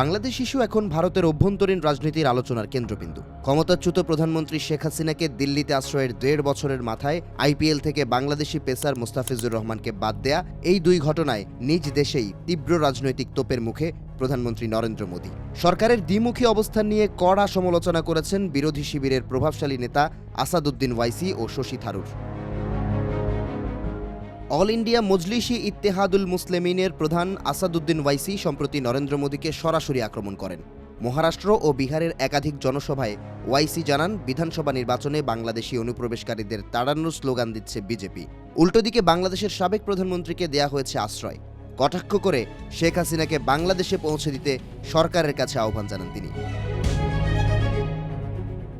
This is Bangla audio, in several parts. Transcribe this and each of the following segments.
বাংলাদেশ ইস্যু এখন ভারতের অভ্যন্তরীণ রাজনীতির আলোচনার কেন্দ্রবিন্দু। ক্ষমতাচ্যুত প্রধানমন্ত্রী শেখ হাসিনাকে দিল্লিতে আশ্রয়ের দেড় বছরের মাথায় আইপিএল থেকে বাংলাদেশি পেসার মোস্তাফিজুর রহমানকে বাদ দেয়া এই দুই ঘটনায় নিজ দেশেই তীব্র রাজনৈতিক তোপের মুখে প্রধানমন্ত্রী নরেন্দ্র মোদী। সরকারের দ্বিমুখী অবস্থান নিয়ে কড়া সমালোচনা করেছেন বিরোধী শিবিরের প্রভাবশালী নেতা আসাদুদ্দিন ওয়াইসি ও শশী থারুর। অল ইন্ডিয়া মজলিসি ইত্তেহাদুল মুসলিমিনের প্রধান আসাদুদ্দিন ওয়াইসি সম্প্রতি নরেন্দ্র মোদীকে সরাসরি আক্রমণ করেন। মহারাষ্ট্র ও বিহারের একাধিক জনসভায় ওয়াইসি জানান, বিধানসভা নির্বাচনে বাংলাদেশি অনুপ্রবেশকারীদের তাড়ানোর স্লোগান দিচ্ছে বিজেপি। উল্টোদিকে বাংলাদেশের সাবেক প্রধানমন্ত্রীকে দেয়া হয়েছে আশ্রয়। কটাক্ষ করে শেখ হাসিনাকে বাংলাদেশে পৌঁছে দিতে সরকারের কাছে আহ্বান জানান তিনি।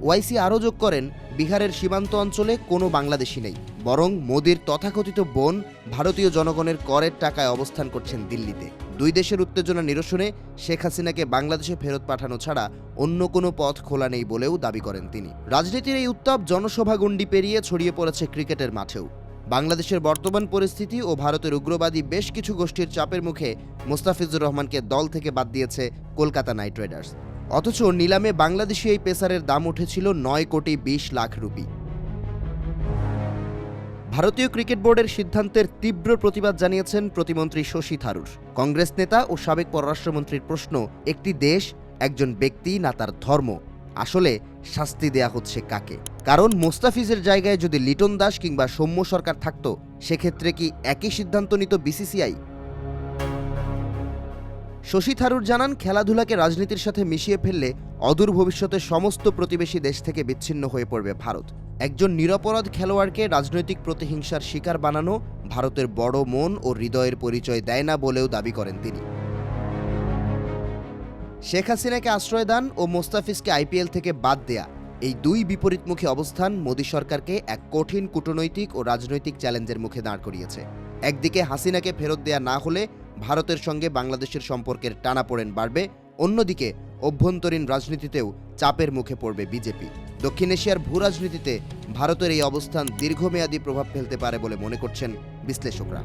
ওয়াইসি আরও যোগ করেন, বিহারের সীমান্ত অঞ্চলে কোনো বাংলাদেশি নেই, বরং মোদির তথাকথিত বোন ভারতীয় জনগণের করের টাকায় অবস্থান করছেন দিল্লিতে। দুই দেশের উত্তেজনা নিরসনে শেখ হাসিনাকে বাংলাদেশে ফেরত পাঠানো ছাড়া অন্য কোনো পথ খোলা নেই বলেও দাবি করেন তিনি। রাজনীতির এই উত্তাপ জনসভা গণ্ডি পেরিয়ে ছড়িয়ে পড়েছে ক্রিকেটের মাঠেও। বাংলাদেশের বর্তমান পরিস্থিতি ও ভারতের উগ্রবাদী বেশ কিছু গোষ্ঠীর চাপের মুখে মোস্তাফিজুর রহমানকে দল থেকে বাদ দিয়েছে কলকাতা নাইট রাইডার্স। অথচ নিলামে বাংলাদেশি এই পেসারের দাম উঠেছিল নয় কোটি বিশ লাখ রুপি। ভারতীয় ক্রিকেট বোর্ডের সিদ্ধান্তের তীব্র প্রতিবাদ জানিয়েছেন প্রতিমন্ত্রী শশী থারুর। কংগ্রেস নেতা ও সাবেক পররাষ্ট্রমন্ত্রীর প্রশ্ন, একটি দেশ, একজন ব্যক্তি না তার ধর্ম? আসলে শাস্তি দেয়া হচ্ছে কাকে? কারণ মোস্তাফিজের জায়গায় যদি লিটন দাস কিংবা সৌম্য সরকার থাকতো, সেক্ষেত্রে কি একই সিদ্ধান্ত নিত বিসিসিআই? শশী থারুর জানান, খেলাধুলাকে রাজনীতির সাথে মিশিয়ে ফেললে অদূর ভবিষ্যতে সমস্ত প্রতিবেশী দেশ থেকে বিচ্ছিন্ন হয়ে পড়বে ভারত। একজন নিরপরাধ খেলোয়াড়কে রাজনৈতিক প্রতিহিংসার শিকার বানানো ভারতের বড় মন ও হৃদয়ের পরিচয় দেয় না বলেও দাবি করেন তিনি। শেখ হাসিনাকে আশ্রয় দান ও মোস্তাফিজকে আইপিএল থেকে বাদ দেয়া, এই দুই বিপরীতমুখী অবস্থান মোদী সরকারকে এক কঠিন কূটনৈতিক ও রাজনৈতিক চ্যালেঞ্জের মুখে দাঁড় করিয়েছে। একদিকে হাসিনাকে ফেরত দেয়া না হলে ভারতের সঙ্গে বাংলাদেশের সম্পর্কের টানাপোড়েন বাড়বে, অন্যদিকে অভ্যন্তরীণ রাজনীতিতেও চাপের মুখে পড়বে বিজেপি। দক্ষিণ এশিয়ার ভূ রাজনীতিতে ভারতের এই অবস্থান দীর্ঘমেয়াদী প্রভাব ফেলতে পারে বলে মনে করছেন বিশ্লেষকরা।